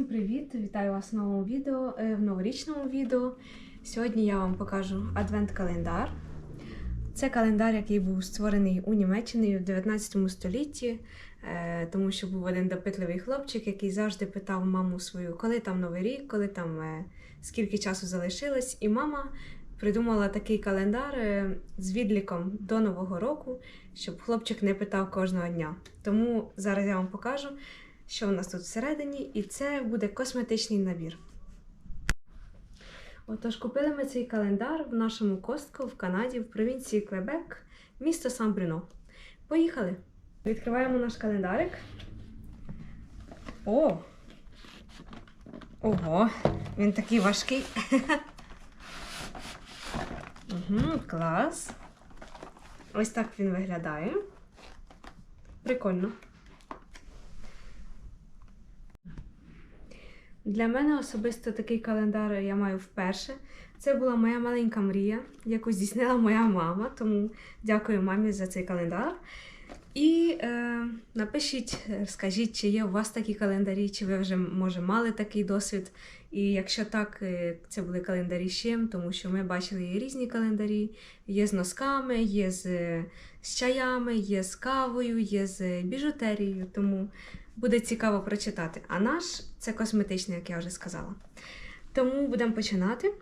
Всім привіт! Вітаю вас в новому відео, е, в новорічному відео. Сьогодні я вам покажу адвент-календар. Це календар, який був створений у Німеччині в 19 столітті, е, тому що був один допитливий хлопчик, який завжди питав маму свою, коли там Новий рік, коли там е, скільки часу залишилось. І мама придумала такий календар з відліком до Нового року, щоб хлопчик не питав кожного дня. Тому зараз я вам покажу, що у нас тут всередині, і це буде косметичний набір. Отож, купили ми цей календар в нашому Костку в Канаді, в провінції Квебек, місто Сан-Брюно. Поїхали! Відкриваємо наш календарик. О! Ого! Він такий важкий. Угу, клас. Ось так він виглядає. Прикольно. Для мене особисто такий календар я маю вперше. Це була моя маленька мрія, яку здійснила моя мама, тому дякую мамі за цей календар. І е, напишіть, скажіть, чи є у вас такі календарі, чи ви вже може мали такий досвід. І якщо так, е, це були календарі з чим, тому що ми бачили різні календарі, є з носками, є з, з чаями, є з кавою, є з біжутерією. Тому буде цікаво прочитати. А наш це косметичний, як я вже сказала. Тому будемо починати.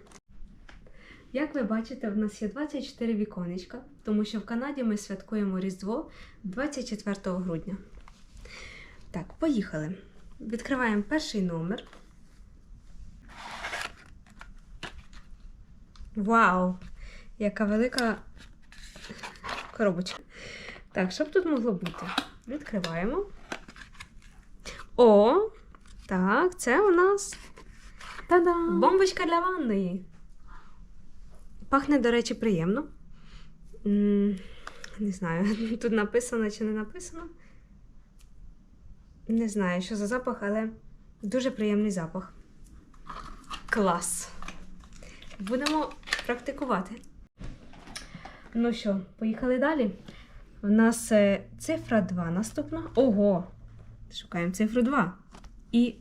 Як ви бачите, в нас є 24 віконечка, тому що в Канаді ми святкуємо Різдво 24 грудня. Так, поїхали. Відкриваємо перший номер. Вау! Яка велика коробочка. Так, що б тут могло бути? Відкриваємо. О, так, це у нас Та-дам! бомбочка для ванної. Пахне, до речі, приємно. Не знаю, тут написано чи не написано. Не знаю, що за запах, але дуже приємний запах. Клас. Будемо практикувати. Ну що, поїхали далі. У нас е, цифра 2 наступна. Ого! Шукаємо цифру 2. І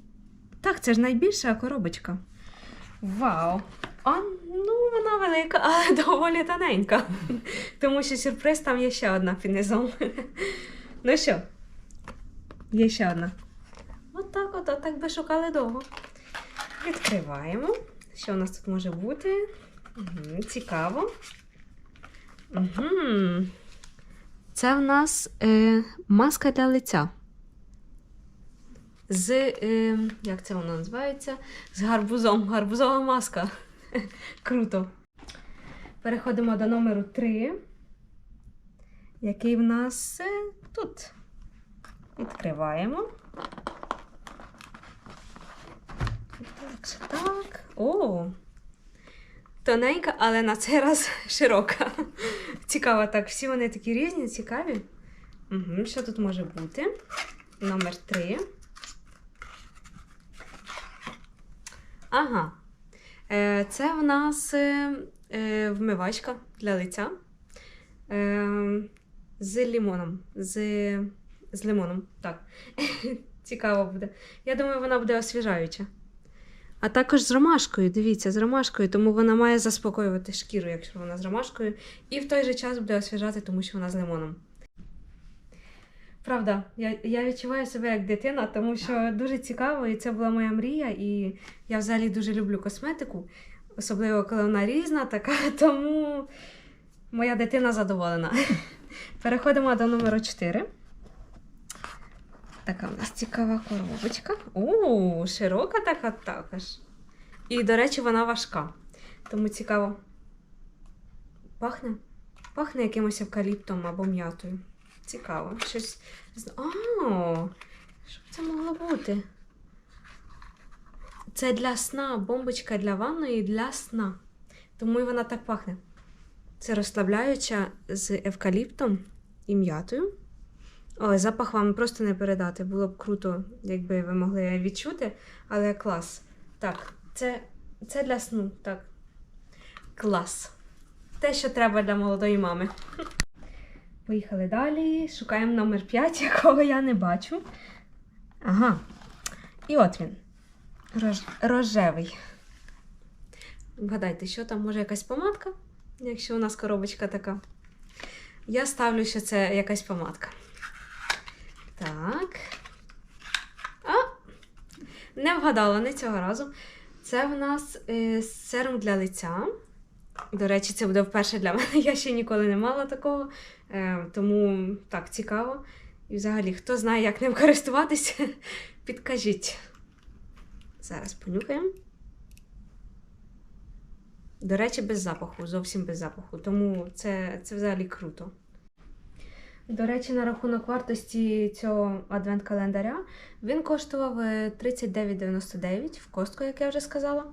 так, це ж найбільша коробочка. Вау! А, ну, вона велика, але доволі тоненька. Тому що сюрприз там є ще одна під. Ну що, є ще одна. От так, от, от так би шукали довго. Відкриваємо. Що у нас тут може бути? Угу, цікаво. Угу. Це в нас е, маска для лиця. З, е, як це вона називається? З гарбузом. Гарбузова маска. Круто. Переходимо до номеру 3, який в нас е, тут. Відкриваємо. Так, так. О! Тоненька, але на цей раз широка. Цікаво, так. Всі вони такі різні, цікаві. Угу, Що тут може бути? Номер 3. Ага. Е, Це в нас е, е, вмивачка для лиця з лимоном. З, з лимоном. Так. Цікаво буде. Я думаю, вона буде освіжаюча. А також з ромашкою, дивіться, з ромашкою, тому вона має заспокоювати шкіру, якщо вона з ромашкою. І в той же час буде освіжати, тому що вона з лимоном. Правда, я, я відчуваю себе як дитина, тому що дуже цікаво, і це була моя мрія, і я взагалі дуже люблю косметику, особливо коли вона різна, така, тому моя дитина задоволена. Переходимо до номеру 4. Така в нас цікава коробочка. О, широка така також. І, до речі, вона важка. Тому цікаво. Пахне? Пахне якимось евкаліптом або м'ятою. Цікаво. Щось. О, що б це могло бути? Це для сна, бомбочка для ванної для сна. Тому і вона так пахне. Це розслабляюча з евкаліптом і м'ятою. Але запах вам просто не передати. Було б круто, якби ви могли відчути, але клас. Так, це, це для сну. Так. Клас. Те, що треба для молодої мами. Поїхали далі. Шукаємо номер 5, якого я не бачу. Ага. І от він. Рож... рожевий. Вгадайте, що там може якась помадка, якщо у нас коробочка така. Я ставлю, що це якась помадка. Так. А! Не вгадала не цього разу. Це в нас е, серум для лиця. До речі, це буде вперше для мене. Я ще ніколи не мала такого. Е, тому так, цікаво. І взагалі, хто знає, як ним користуватися, підкажіть. Зараз понюхаємо. До речі, без запаху, зовсім без запаху. Тому це, це взагалі круто. До речі, на рахунок вартості цього адвент-календаря він коштував е, 39,99 в костку, як я вже сказала.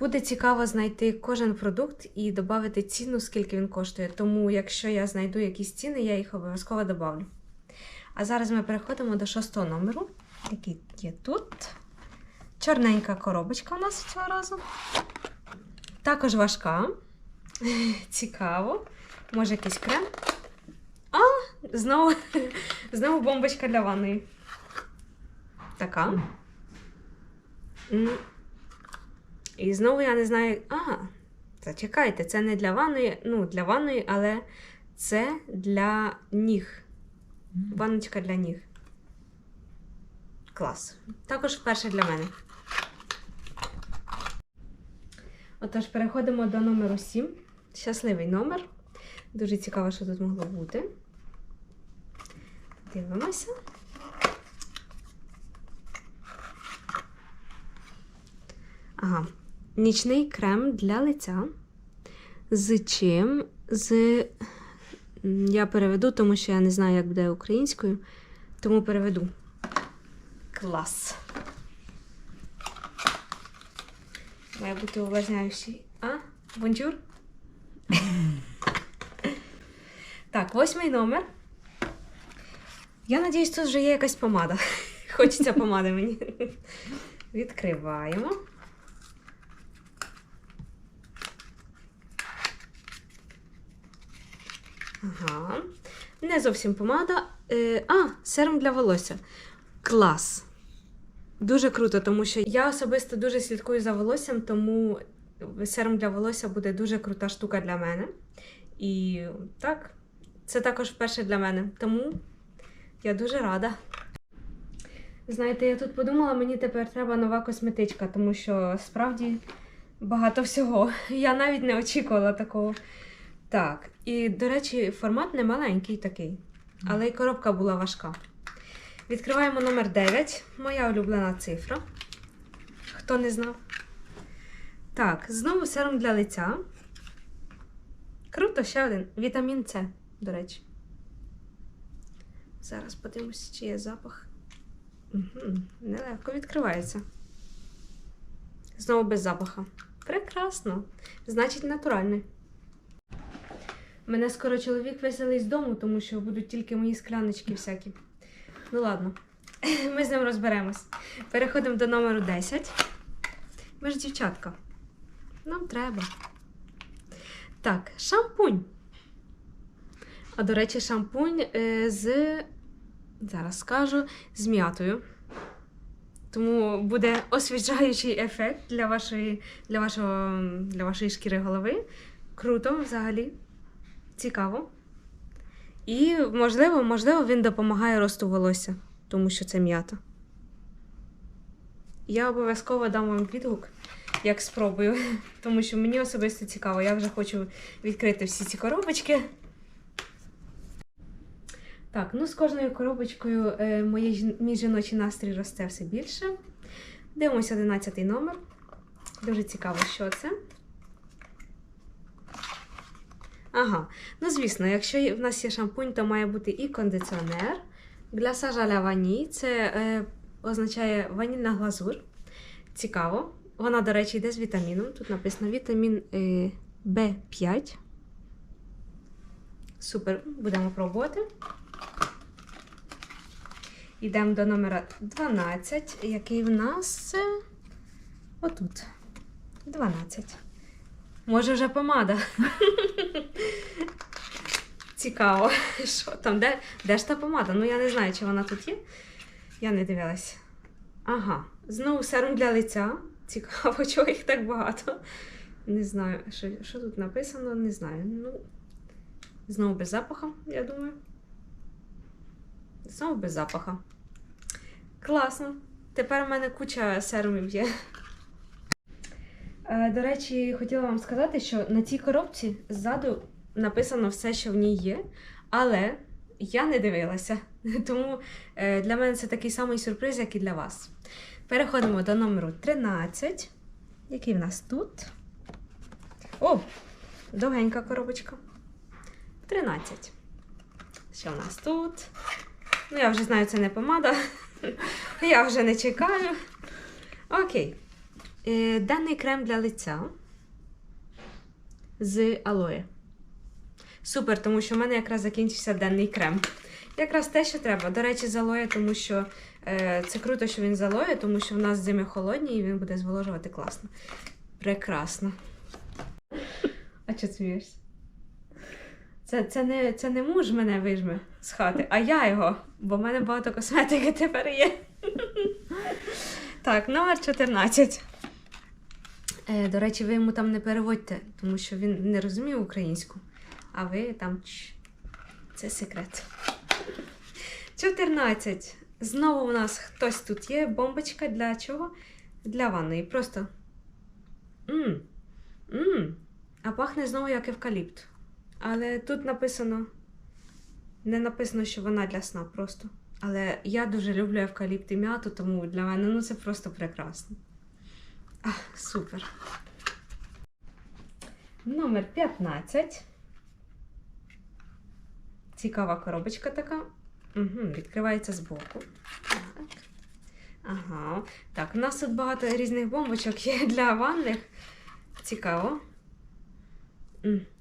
Буде цікаво знайти кожен продукт і додати ціну, скільки він коштує. Тому, якщо я знайду якісь ціни, я їх обов'язково додавлю. А зараз ми переходимо до шостого номеру, який є тут. Чорненька коробочка у нас цього разу. Також важка. Цікаво. Може, якийсь крем. А, знову, знову бомбочка для ванної. Така. І знову я не знаю. А, зачекайте, це не для ванної, ну, для ванної, але це для ніг. Баночка для ніг. Клас. Також вперше для мене. Отож, переходимо до номеру 7. Щасливий номер. Дуже цікаво, що тут могло бути. Дивимося. Ага. Нічний крем для лиця. З чим? З. Я переведу, тому що я не знаю, як буде українською. Тому переведу. Клас. Має бути увлажняючий. А? Бонжур? так, восьмий номер. Я надіюсь, тут вже є якась помада. Хочеться помади мені. Відкриваємо. Ага. Не зовсім помада. Е, а, серум для волосся. Клас. Дуже круто, тому що я особисто дуже слідкую за волоссям, тому серум для волосся буде дуже крута штука для мене. І так, це також вперше для мене. Тому я дуже рада. Знаєте, я тут подумала, мені тепер треба нова косметичка, тому що справді багато всього. Я навіть не очікувала такого. Так, і, до речі, формат не маленький такий, але й коробка була важка. Відкриваємо номер 9, моя улюблена цифра. Хто не знав? Так, знову серум для лиця. Круто, ще один. Вітамін С, до речі. Зараз подивимось, чи є запах. Угу, нелегко відкривається. Знову без запаха. Прекрасно. Значить, натуральний. Мене скоро чоловік веселий з дому, тому що будуть тільки мої скляночки всякі. Ну ладно, ми з ним розберемось. Переходимо до номеру 10. Ми ж дівчатка. Нам треба. Так, шампунь. А до речі, шампунь е, з. Зараз скажу, з м'ятою. Тому буде освіжаючий ефект для вашої, для вашого, для вашої шкіри голови. Круто взагалі. Цікаво. І, можливо, можливо, він допомагає росту волосся, тому що це м'ята. Я обов'язково дам вам відгук, як спробую, тому що мені особисто цікаво. Я вже хочу відкрити всі ці коробочки. Так, ну з кожною коробочкою е, моє, мій жіночий настрій росте все більше. Дивимося 11 номер. Дуже цікаво, що це. Ага, ну звісно, якщо в нас є шампунь, то має бути і кондиціонер. Глясажа ля вані це е, означає ванільна глазур. Цікаво. Вона, до речі, йде з вітаміном. Тут написано вітамін е, В5. Супер, будемо пробувати. Йдемо до номера 12, який в нас е, отут. 12. Може, вже помада. Цікаво, що там, де, де ж та помада? Ну, я не знаю, чи вона тут є. Я не дивилась. Ага, знову серум для лиця. Цікаво, чого їх так багато. Не знаю, що, що тут написано, не знаю. Ну, знову без запаха, я думаю. Знову без запаха. Класно. Тепер у мене куча серумів є. Е, До речі, хотіла вам сказати, що на цій коробці ззаду написано все, що в ній є, але я не дивилася. Тому е, для мене це такий самий сюрприз, як і для вас. Переходимо до номеру 13. Який в нас тут? О! Довгенька коробочка. 13. Що в нас тут? Ну, я вже знаю, це не помада. Я вже не чекаю. Окей. Е, Денний крем для лиця з алоє. Супер, тому що в мене якраз закінчився денний крем. Якраз те, що треба. До речі, з алоє, тому що е, це круто, що він з алоє, тому що в нас зими холодні і він буде зволожувати класно. Прекрасно. А чого смієшся? Це, це, не, це не муж мене вижме з хати, а я його, бо в мене багато косметики тепер є. Так, номер 14. Е, до речі, ви йому там не переводьте, тому що він не розуміє українську. А ви там. Це секрет. 14. Знову у нас хтось тут є. Бомбочка для чого? Для ванної. Просто. Мм. Мм. А пахне знову як евкаліпт. Але тут написано. Не написано, що вона для сна просто. Але я дуже люблю евкаліпт і м'яту, тому для мене ну, це просто прекрасно. Супер. Номер 15. Цікава коробочка така. Угу, відкривається збоку. Так. Ага. Так, у нас тут багато різних бомбочок є для ванних. Цікаво.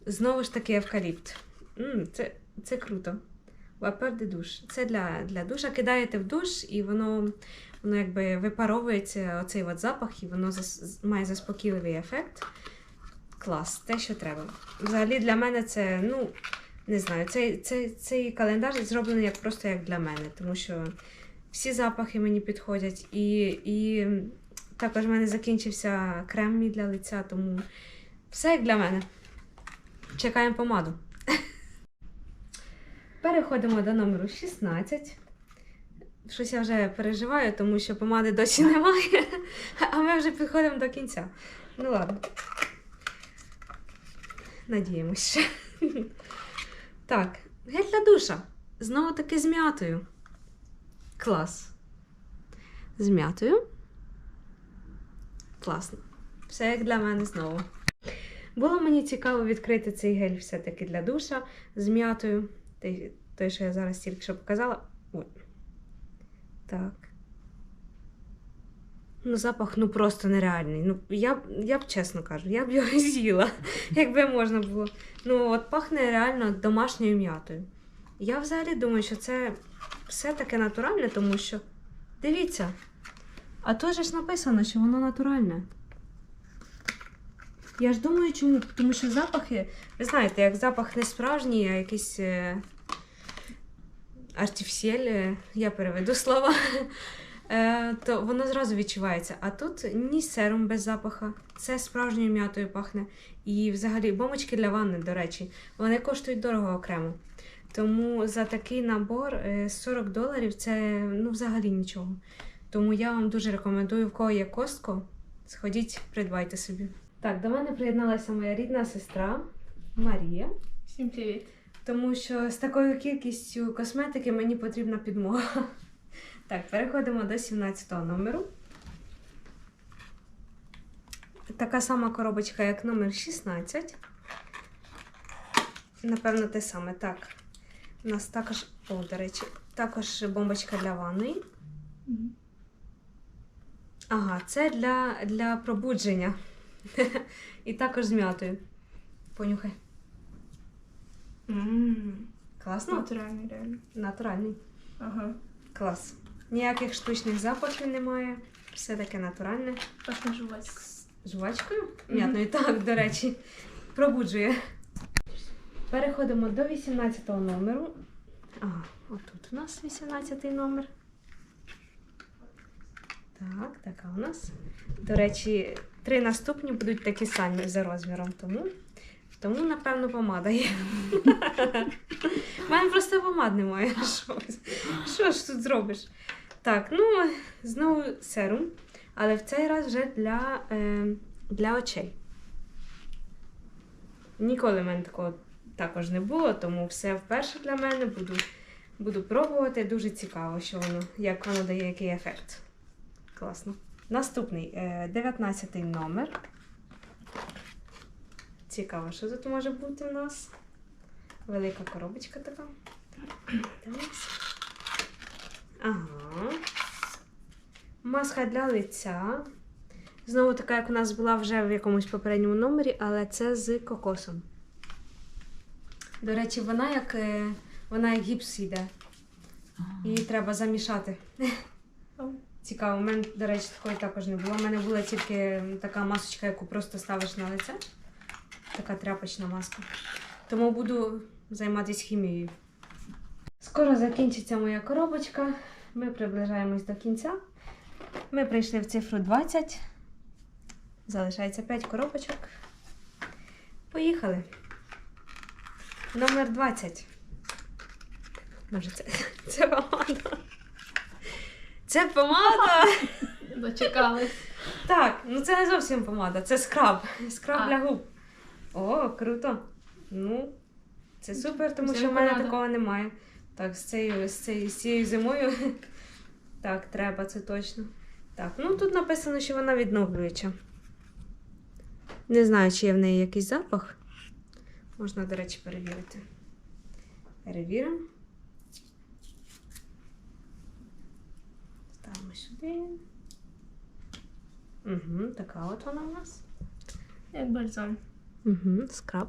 Знову ж таки евкаліпт. Це, це круто. Вапер де душ. Це для, для душа. Кидаєте в душ, і воно, воно якби випаровується оцей от запах, і воно має заспокійливий ефект. Клас, те, що треба. Взагалі для мене це, ну, не знаю, цей, цей, цей календар зроблений як просто як для мене, тому що всі запахи мені підходять. І, і також в мене закінчився крем мій для лиця, тому все як для мене. Чекаємо помаду. Переходимо до номеру 16. Щось я вже переживаю, тому що помади досі немає, а ми вже підходимо до кінця. Ну ладно. Надіємось ще. Так, гель для душа. Знову таки з м'ятою. Клас. З м'ятою. Класно. Все як для мене знову. Було мені цікаво відкрити цей гель все-таки для душа з м'ятою. Той, що я зараз тільки що показала. Ой. Так. Ну, запах ну просто нереальний. Ну, я, я б чесно кажу, я б його з'їла, якби можна було. Ну, от пахне реально домашньою м'ятою. Я взагалі думаю, що це все таке натуральне, тому що. Дивіться. А тут же ж написано, що воно натуральне. Я ж думаю, чому? Тому що запахи, ви знаєте, як запах не справжній, а якийсь е, е, я переведу слова, е, то воно зразу відчувається. А тут ні серум без запаха, це справжньою м'ятою пахне. І взагалі бомбочки для ванни, до речі, вони коштують дорого окремо. Тому за такий набор е, 40 доларів це ну, взагалі нічого. Тому я вам дуже рекомендую, в кого є костко, сходіть, придбайте собі. Так, до мене приєдналася моя рідна сестра Марія, Всім привіт. Тому що з такою кількістю косметики мені потрібна підмога. Так, переходимо до 17 номеру. Така сама коробочка, як номер 16. Напевно, те саме. Так. У нас також, о, до речі, також бомбочка для ванної. Ага, це для, для пробудження. І також з м'ятою. Понюхай. Класно? Натуральний реально. Натуральний. Ага. Клас. Ніяких штучних запахів немає. Все таке натуральне. Пахне жувачкою? Мгм. М'ятною, так, до речі. Пробуджує. Переходимо до 18 номеру. Ага, отут у нас 18 номер. Так, така у нас. До речі, три наступні будуть такі самі за розміром, тому, тому напевно, помада є. У мене просто помад немає. Що, ж тут зробиш? Так, ну, знову серум, але в цей раз вже для, е, для очей. Ніколи в мене такого також не було, тому все вперше для мене буду, буду пробувати. Дуже цікаво, що воно, як воно дає який ефект. Класно. Наступний, е, 19 номер. Цікаво, що тут може бути у нас. Велика коробочка така. Ага. Маска для лиця. Знову така, як у нас була вже в якомусь попередньому номері, але це з кокосом. До речі, вона як, е, вона як гіпс йде. Її треба замішати. Цікаво, у мене, до речі, такої також не було. У мене була тільки така масочка, яку просто ставиш на лице. Така тряпочна маска. Тому буду займатися хімією. Скоро закінчиться моя коробочка. Ми приближаємось до кінця. Ми прийшли в цифру 20. Залишається 5 коробочок. Поїхали. Номер 20. Може, це, це помада. Це помада. Дочекались. Так, ну це не зовсім помада, це скраб. Скраб А. для губ. О, круто. Ну, це супер, тому Це що в мене такого немає. Так, з цією, з цією, з цією зимою. Так, треба, це точно. Так, ну тут написано, що вона відновлююча. Не знаю, чи є в неї якийсь запах. Можна, до речі, перевірити. Перевіримо. Ставимо сюди. Угу, така от вона у нас. Як бальзам. Угу, скраб.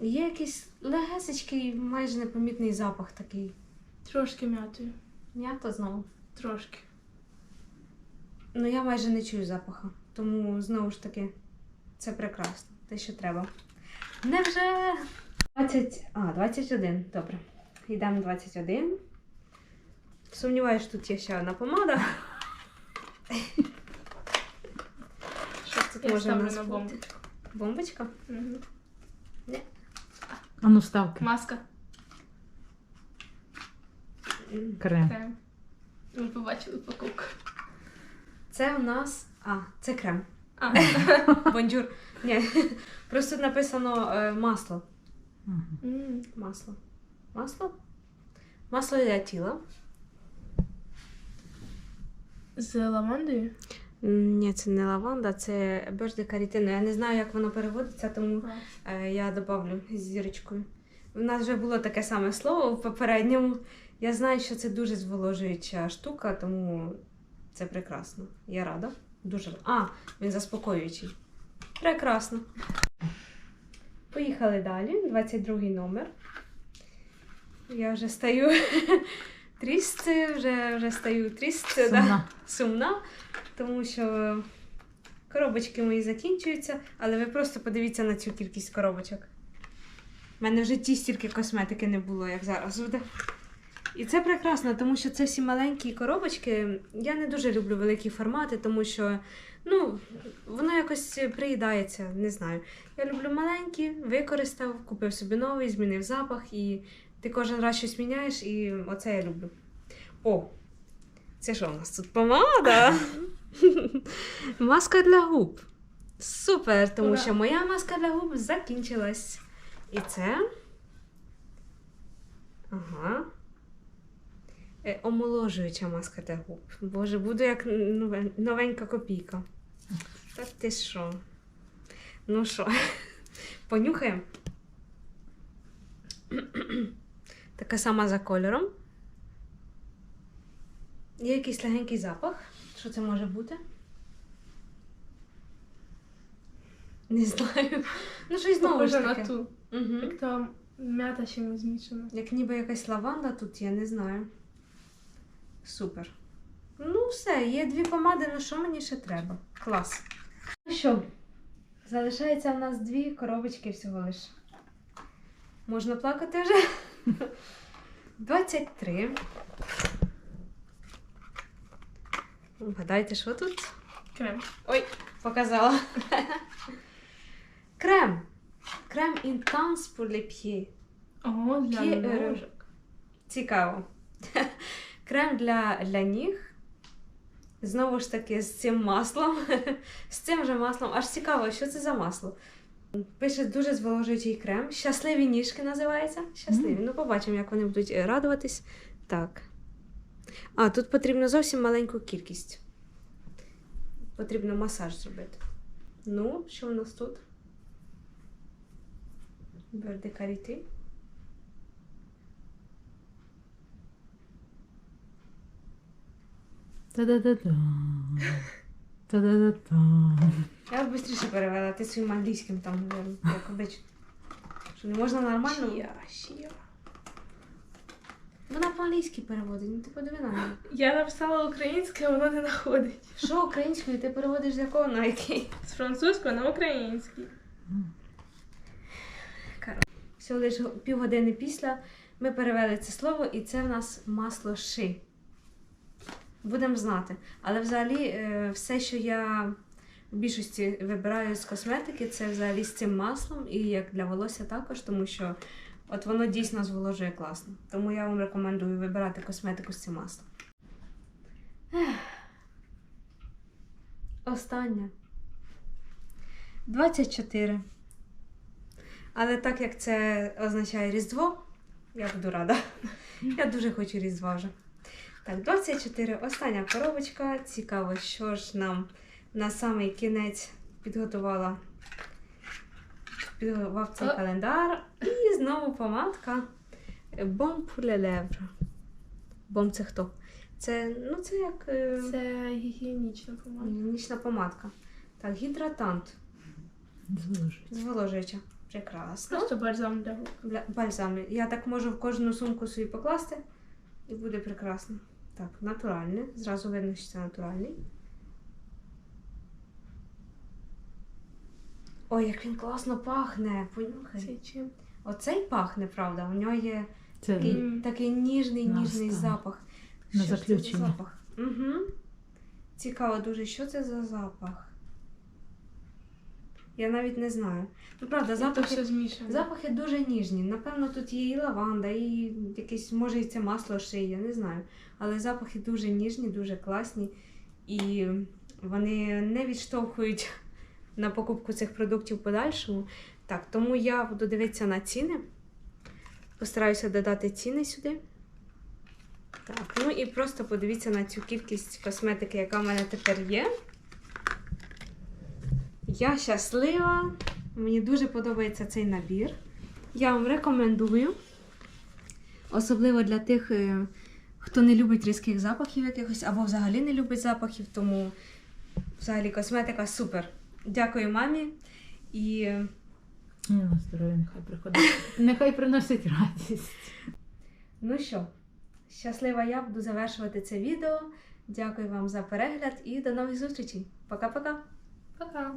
Є якийсь легесечкий, майже непомітний запах такий. Трошки м'ятою. М'ята знову. Трошки. Ну я майже не чую запаху. Тому знову ж таки, це прекрасно. Те, що треба. Невже 20. А, 21. Добре. Йдемо 21. Сумніваюся, тут є ще одна помада. Я може ставлю на. Бомбочка? Мгм. А ну ставки. Маска. Крем. Крем. Ми побачили упаковку. Це у нас. А, це крем. А, Бонджур. Ні, просто тут написано е, масло. Ага. м, Масло. Масло? Масло для тіла. з лавандою. Ні, це не лаванда, це бержди карітину. Я не знаю, як воно переводиться, тому е, я добавлю з зірочкою. У нас вже було таке саме слово в попередньому. Я знаю, що це дуже зволожуюча штука, тому це прекрасно. Я рада. Дуже. А, він заспокоюючий. Прекрасно. Поїхали далі. 22 номер. Я вже стаю тріст, вже, вже стаю тріст. Да Сумна. сумна, тому що коробочки мої закінчуються, але ви просто подивіться на цю кількість коробочок. У мене в житті стільки косметики не було, як зараз буде. І це прекрасно, тому що це всі маленькі коробочки. Я не дуже люблю великі формати, тому що ну, воно якось приїдається, не знаю. Я люблю маленькі, використав, купив собі новий, змінив запах, і ти кожен раз щось міняєш, і оце я люблю. О, це що у нас тут помада? Маска для губ. Супер, тому Ура. що моя маска для губ закінчилась. І це. Ага. Е, омоложуюча маска для губ. Боже, буду як нове- новенька копійка. Та ти що? Ну що, понюхаємо. Така сама за кольором. Є якийсь легенький запах. Що це може бути? Не знаю. Ну, щось знову ж таке. Угу. Як там м'ята чимось змішана. Як ніби якась лаванда тут, я не знаю. Супер. Ну, все, є дві помади, ну що мені ще треба? Клас. Ну що, залишається в нас дві коробочки всього лиш. Можна плакати вже? 23. Вгадайте, що тут? Крем. Ой, показала. Крем. Крем les pieds. Ого, для П'є- ножок. Цікаво. Крем для, для ніг. Знову ж таки, з цим маслом. з цим же маслом. Аж цікаво, що це за масло. Пише дуже зволожуючий крем. Щасливі ніжки називається. Щасливі. Мгм. Ну, побачимо, як вони будуть е, радуватись. Так. А, тут потрібно зовсім маленьку кількість. Потрібно масаж зробити. Ну, що в нас тут? Берде каріти. Та-да-да-да. Та-да-да-да. Я б швидше перевела, ти своїм англійським там як обично. Що не можна нормально? Шія, шія. Вона по-англійськи переводить, ну ти подиви на неї. Я написала українське, а воно не знаходить. Що українською ти переводиш з якого на який? З французького на український. Всього лише півгодини після ми перевели це слово, і це в нас масло ши. Будемо знати. Але взагалі е, все, що я в більшості вибираю з косметики, це взагалі з цим маслом, і як для волосся також, тому що от воно дійсно зволожує класно. Тому я вам рекомендую вибирати косметику з цим маслом. Останнє. 24. Але так як це означає Різдво, я буду рада. Я дуже хочу Різдва вже. Так, 24. Остання коробочка. Цікаво, що ж нам на самий кінець підготувала. Підготував цей О. календар. І знову помадка. Бом les. Бом це хто? Це, ну, це як е, Це гігієнічна помада. нічна помадка. Так, гідратант. Зволожується. Зволожуюча. Прекрасно. Просто бальзам для губ. Бальзами. Я так можу в кожну сумку собі покласти і буде прекрасно. Так, натуральне. Зразу видно, що це натуральний. Ой, як він класно пахне. Понюхай. Це чим? Оцей пахне, правда. У нього є Це такий, такий ніжний, ніжний останнє. запах. На Що заключення. це за запах? Угу. Цікаво дуже, що це за запах. Я навіть не знаю. Ну, правда, запахи все. Запахи дуже ніжні. Напевно, тут є і лаванда, і якесь, може, і це масло шиї, я не знаю. Але запахи дуже ніжні, дуже класні. І вони не відштовхують на покупку цих продуктів в подальшому. Так, тому я буду дивитися на ціни. Постараюся додати ціни сюди. Так, ну і просто подивіться на цю кількість косметики, яка в мене тепер є. Я щаслива. Мені дуже подобається цей набір. Я вам рекомендую. Особливо для тих, е, хто не любить різких запахів якихось, або взагалі не любить запахів, тому взагалі косметика супер. Дякую мамі. І здоров'я нехай приходить. Нехай приносить радість. ну що, щаслива я буду завершувати це відео. Дякую вам за перегляд і до нових зустрічей. Пока-пока! Пока.